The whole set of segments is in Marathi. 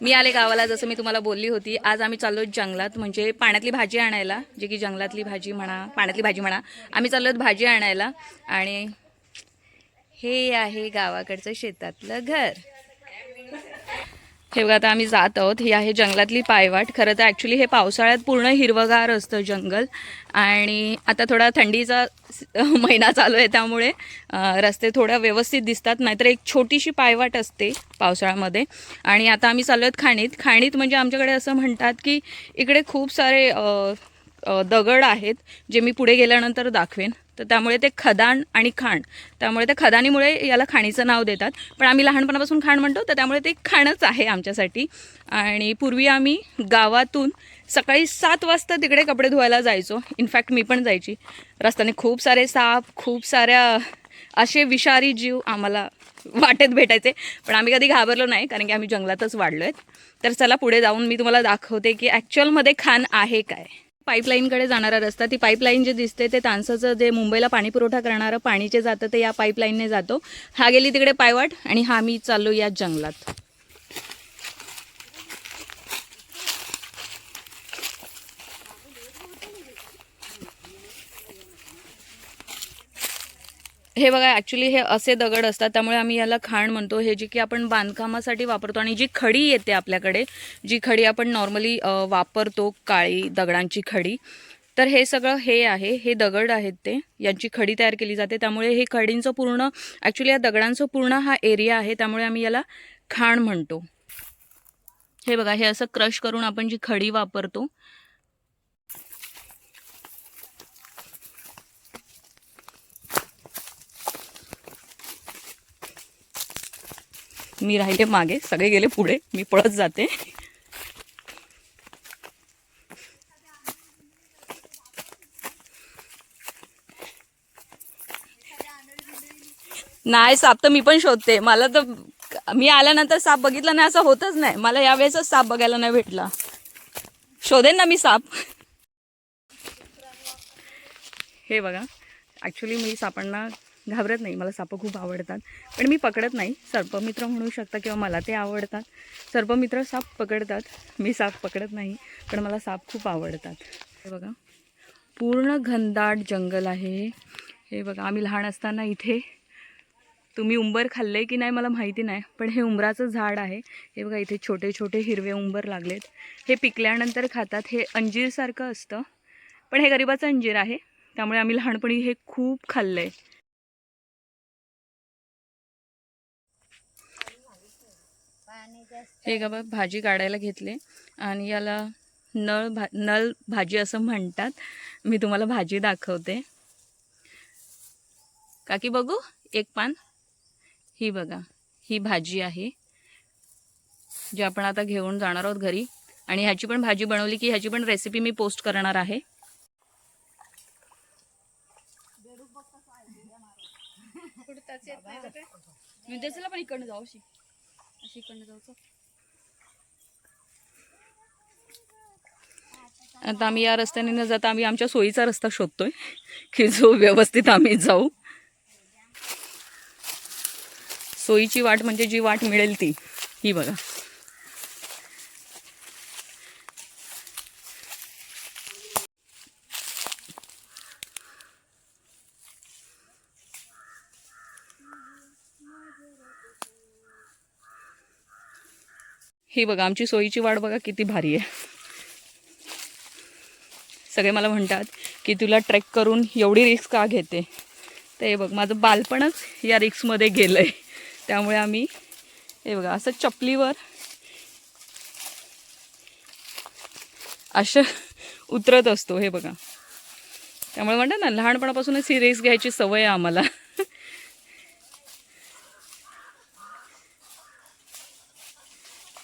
मी आले गावाला जसं मी तुम्हाला बोलली होती. आज आम्ही चाललो जंगलात म्हणजे पाण्यातली भाजी आणायला जे की जंगलातली भाजी म्हणा पाण्यातली भाजी म्हणा आम्ही चाललो भाजी आणायला. आणि हे आहे गावाकडचं शेतातलं घर. हे बघा आता आम्ही जात आहोत. ही आहे जंगलातली पायवाट. खरं तर ॲक्च्युली हे पावसाळ्यात पूर्ण हिरवगार असतं जंगल. आणि आता थोडा थंडीचा महिना चालू आहे त्यामुळे रस्ते थोड्या व्यवस्थित दिसतात. नाहीतर एक छोटीशी पायवाट असते पावसाळ्यामध्ये. आणि आता आम्ही चालू आहेत खाणीत. खाणीत म्हणजे आमच्याकडे असं म्हणतात की इकडे खूप सारे दगड आहेत जे मी पुढे गेल्यानंतर दाखवेन. तर त्यामुळे ते खदान आणि खाण. त्यामुळे त्या खदानीमुळे याला खाणीचं नाव देतात. पण आम्ही लहानपणापासून खाण म्हणतो तर त्यामुळे ते खाणच आहे आमच्यासाठी. आणि पूर्वी आम्ही गावातून सकाळी सात वाजता तिकडे कपडे धुवायला जायचो. इनफॅक्ट मी पण जायची. रस्त्याने खूप सारे साप खूप साऱ्या असे विषारी जीव आम्हाला वाटेत भेटायचे. पण आम्ही कधी घाबरलो नाही कारण की आम्ही जंगलातच वाढलो आहेत तर चला पुढे जाऊन मी तुम्हाला दाखवते की ॲक्च्युअलमध्ये खाण आहे काय. पाईपलाईनकडे जाणारा रस्ता ती पाईपलाईन जे दिसते ते तानसाचं जे मुंबईला पाणी पुरवठा करणारं पाणी जे जातं ते या पाईपलाईनने जातो. हा गेली तिकडे पायवाट आणि हा मी चाललो या जंगलात. हे बघा ॲक्च्युली हे असे दगड असतात त्यामुळे आम्ही याला खाण म्हणतो. हे जी की आपण बांधकामासाठी वापरतो आणि जी खडी येते आपल्याकडे जी खडी आपण नॉर्मली वापरतो काळी दगडांची खडी तर हे सगळं हे आहे हे दगड आहेत ते. यांची खडी तयार केली जाते. त्यामुळे हे खडींचं पूर्ण ॲक्च्युली या दगडांचं पूर्ण हा एरिया आहे त्यामुळे आम्ही याला खाण म्हणतो. हे बघा हे असं क्रश करून आपण जी खडी वापरतो मी राहिले मागे. सगळे गेले पुढे. मी पळत जाते. नाही साप तर मी पण शोधते. मला तर मी आल्यानंतर साप बघितला नाही असं होतच नाही. मला यावेळेसच साप बघायला नाही भेटला. शोधेन ना मी साप. हे बघा. ॲक्च्युली मी सापांना घाबरत नाही मला सापं खूप आवडतात. पण मी पकडत नाही. सर्पमित्र म्हणू शकता किंवा मला ते आवडतात. सर्पमित्र साप पकडतात. मी साप पकडत नाही पण मला साप खूप आवडतात. हे बघा. पूर्ण घनदाट जंगल आहे हे. बघा आम्ही लहान असताना इथे तुम्ही उंबर खाल्ले की नाही मला माहिती नाही पण हे उंबराचं झाड आहे. हे बघा इथे छोटे छोटे हिरवे उंबर लागलेत. हे पिकल्यानंतर खातात. हे अंजीरसारखं असतं. पण हे गरिबाचं अंजीर आहे. त्यामुळे आम्ही लहानपणी हे खूप खाल्लं आहे हे गा बा भाजी काढायला घेतले आणि याला नळ भा नल भाजी असं म्हणतात. मी तुम्हाला भाजी दाखवते. काकी बघू एक पान. ही बघा ही भाजी आहे जी आपण आता घेऊन जाणार आहोत घरी. आणि ह्याची पण भाजी बनवली की ह्याची पण रेसिपी मी पोस्ट करणार आहे. पण इकडनं जाऊ इकडनं आता आम्ही या रस्त्याने न जाता आम्ही आमच्या सोयीचा रस्ता शोधतोय की जो व्यवस्थित आम्ही जाऊ. सोयीची वाट म्हणजे जी वाट मिळेल ती. ही बघा. ही बघा आमची सोयीची वाट बघा किती भारी आहे. सगळे मला म्हणतात की तुला ट्रेक करून एवढी रिक्स का घेते? तर हे बघ माझं बालपणच या रिक्समध्ये गेलं आहे त्यामुळे आम्ही हे बघा असं चपलीवर असं उतरत असतो हे बघा. त्यामुळे म्हणतात ना लहानपणापासूनच ही रिस्क घ्यायची सवय आहे आम्हाला.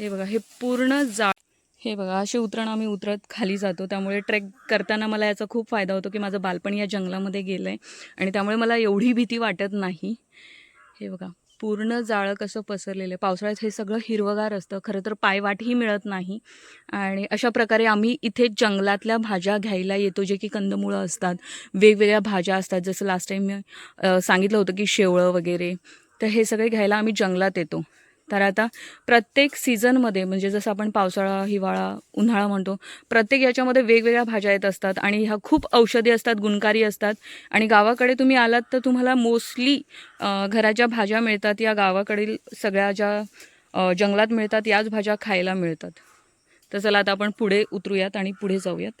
हे बघा हे पूर्ण जा हे बघा असे उतरण आम्ही उतरत खाली जातो. त्यामुळे ट्रेक करताना मला याचा खूप फायदा होतो की माझं बालपण या जंगलामध्ये गेलं आहे आणि त्यामुळे मला एवढी भीती वाटत नाही. हे बघा पूर्ण जाळं कसं पसरलेलं आहे. पावसाळ्यात हे सगळं हिरवगार असतं. खरं तर पायवाटही मिळत नाही. आणि अशा प्रकारे आम्ही इथे जंगलातल्या भाज्या घ्यायला येतो जे की कंदमुळं असतात. वेगवेगळ्या भाज्या असतात. जसं लास्ट टाईम मी सांगितलं होतं की शेवळं वगैरे. तर हे सगळे घ्यायला आम्ही जंगलात येतो. तर आता प्रत्येक सीझनमध्ये म्हणजे जसं आपण पावसाळा हिवाळा उन्हाळा म्हणतो प्रत्येक याच्यामध्ये वेगवेगळ्या भाज्या येत असतात आणि ह्या खूप औषधी असतात गुणकारी असतात. आणि गावाकडे तुम्ही आलात तर तुम्हाला मोस्टली घरात ज्या भाज्या मिळतात या गावाकडील सगळ्या ज्या जंगलात मिळतात याच भाज्या खायला मिळतात. तर चला आता आपण पुढे उतरूयात आणि पुढे जाऊयात.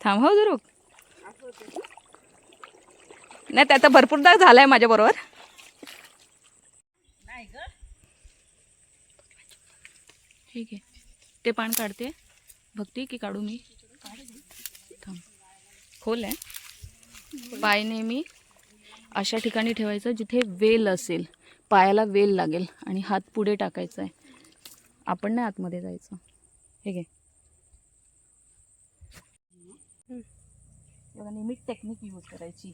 थांब हो जरूर. नाही ते आता भरपूरदा झालाय माझ्या बरोबर ठीक आहे. ते पान काढते. भक्ती की काढू मी. थांब. खोल आहे. पाय नेहमी अशा ठिकाणी ठेवायचं जिथे वेल असेल. पायाला वेल लागेल आणि हात पुढे टाकायचा आहे. आपण नाही आतमध्ये जायचं. हे घे. बघा नेहमी टेक्निक यूज करायची.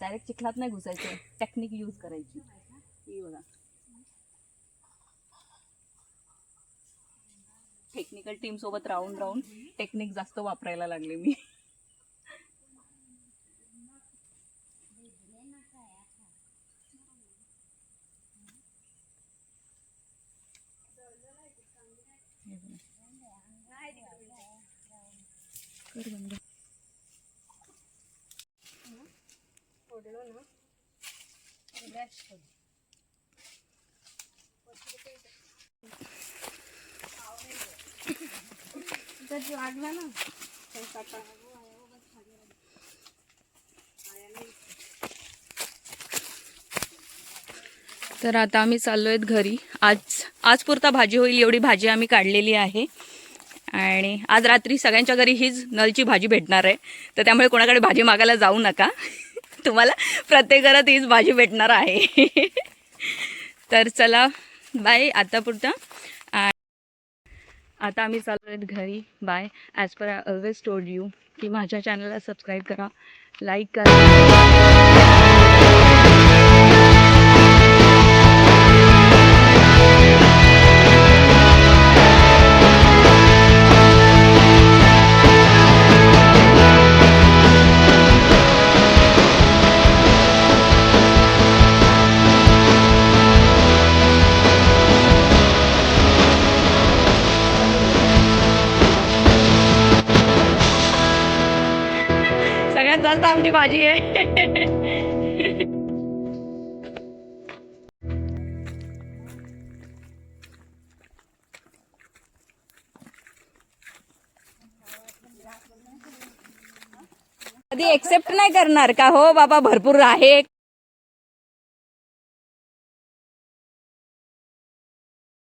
डायरेक्ट चिखलात नाही घुसायचं. टेक्निक यूज करायची. ही बघा. टेक्निकल टीम सोबत राहून राहून टेक्निक जास्त वापरायला लागले मी. कर बंद. वाढला ना तर आता आम्ही चाललो आहेत घरी आज आज पुरता भाजी होईल एवढी भाजी आम्ही काढलेली आहे आणि आज रात्री सगळ्यांच्या घरी हीच नलची भाजी भेटणार आहे. तर त्यामुळे कोणाकडे भाजी मागायला जाऊ नका. तुम्हाला प्रत्येक घरात हीच भाजी भेटणार आहे. तर चला बाय आतापुरता आता आम्ही चालू आहेत घरी. Bye. As per I always told you की माझ्या चॅनलला सबस्क्राईब करा. लाईक करा. सगळ्यात बाजी है। एक्सेप्ट नाही करणार का? हो बाबा भरपूर आहे.